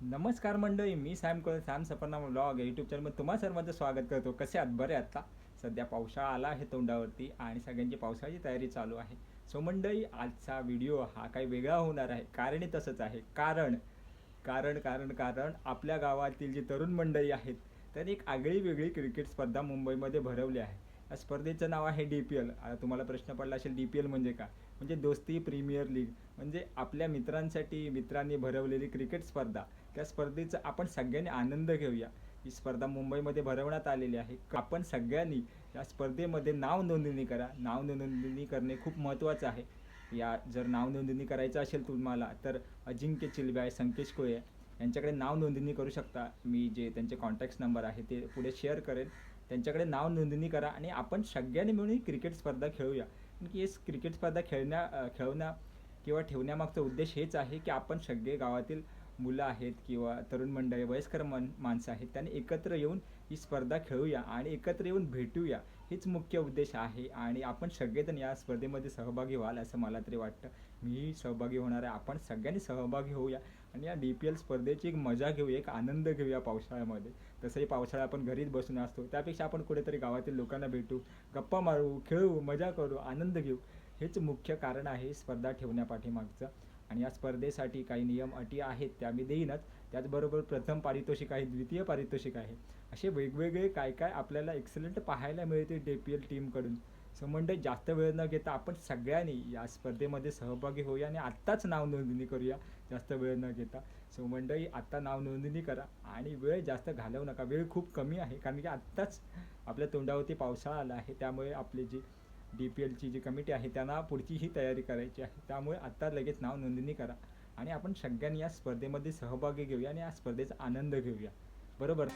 नमस्कार मंडळी मी सॅम कळ सॅम सपना ब्लॉग. यूट्यूब चॅनलमध्ये तुम्हा सर्वांचं स्वागत करतो. कसे आहात? बरे आत्ता सध्या पावसाळा आला आहे तोंडावरती आणि सगळ्यांची पावसाळ्याची तयारी चालू आहे. सो मंडळी आजचा व्हिडिओ हा काही वेगळा होणार आहे. कारणही तसंच आहे. कारण कारण कारण कारण आपल्या गावातील जी तरुण मंडळी आहेत त्यांनी एक आगळी वेगळी क्रिकेट स्पर्धा मुंबईमध्ये भरवली आहे. या स्पर्धेचं नाव आहे डी पी एल आता तुम्हाला प्रश्न पडला असेल डी पी एल म्हणजे काय? म्हणजे दोस्ती प्रीमियर लीग. म्हणजे आपल्या मित्रांसाठी मित्रांनी भरवलेली क्रिकेट स्पर्धा. त्या स्पर्धेचा आपण सगळ्यांनी आनंद घेऊया. ही स्पर्धा मुंबईमध्ये भरवण्यात आलेली आहे. आपण सगळ्यांनी या स्पर्धेमध्ये नाव नोंदणी करा. नाव नोंदणी करणे खूप महत्त्वाचं आहे. या जर नाव नोंदणी करायचं असेल तुम्हाला तर अजिंक्य चिलबे आहे संकेश कोळे यांच्याकडे नाव नोंदणी करू शकता. मी जे त्यांचे कॉन्टॅक्ट नंबर आहे ते पुढे शेअर करेन. त्यांच्याकडे नाव नोंदणी करा आणि आपण सगळ्यांनी मिळून ही क्रिकेट स्पर्धा खेळूया. कारण की हे क्रिकेट स्पर्धा खेळण्या खेळवण्या किंवा ठेवण्यामागचा उद्देश हेच आहे की आपण सगळे गावातील मुलं आहेत किंवा तरुण मंडळी वयस्कर मन माणसं आहेत त्यांनी एकत्र येऊन ही स्पर्धा खेळूया आणि एकत्र येऊन भेटूया हेच मुख्य उद्देश आहे आणि आपण सगळेजण या स्पर्धेमध्ये सहभागी व्हाल असं मला तरी वाटतं. मीही सहभागी होणार आहे आपण सगळ्यांनी सहभागी होऊया आणि या डी पी एल स्पर्धेची एक मजा घेऊ एक आनंद घेऊया पावसाळ्यामध्ये. तसंही पावसाळा आपण घरीच बसून असतो त्यापेक्षा आपण कुठेतरी गावातील लोकांना भेटू गप्पा मारू खेळू मजा करू आनंद घेऊ हेच मुख्य कारण आहे स्पर्धा ठेवण्यापाठीमागचं. आणि या स्पर्धेसाठी काही नियम अटी आहेत त्या मी देईनच. त्याचबरोबर प्रथम पारितोषिक आहे द्वितीय पारितोषिक आहे. असे वेगवेगळे काय काय आपल्याला एक्सलंट पाहायला मिळते डी पी एल टीमकडून सो जास्त वेळ न घेता आपण सगळ्यांनी या स्पर्धेमध्ये सहभागी होऊया आणि आत्ताच नाव नोंदणी करूया जास्त वेळ न घेता. सो मंडळी आत्ता नाव नोंदणी करा आणि वेळ जास्त घालवू नका. वेळ खूप कमी आहे कारण की आत्ताच आपल्या तोंडावरती पावसाळा आला आहे. त्यामुळे आपले जी डी पी एलची जी कमिटी आहे त्यांना पुढची ही तयारी करायची आहे. त्यामुळे आत्ता लगेच नाव नोंदणी करा आणि आपण सगळ्यांनी या स्पर्धेमध्ये सहभागी घेऊया आणि या स्पर्धेचा आनंद घेऊया. बरोबर?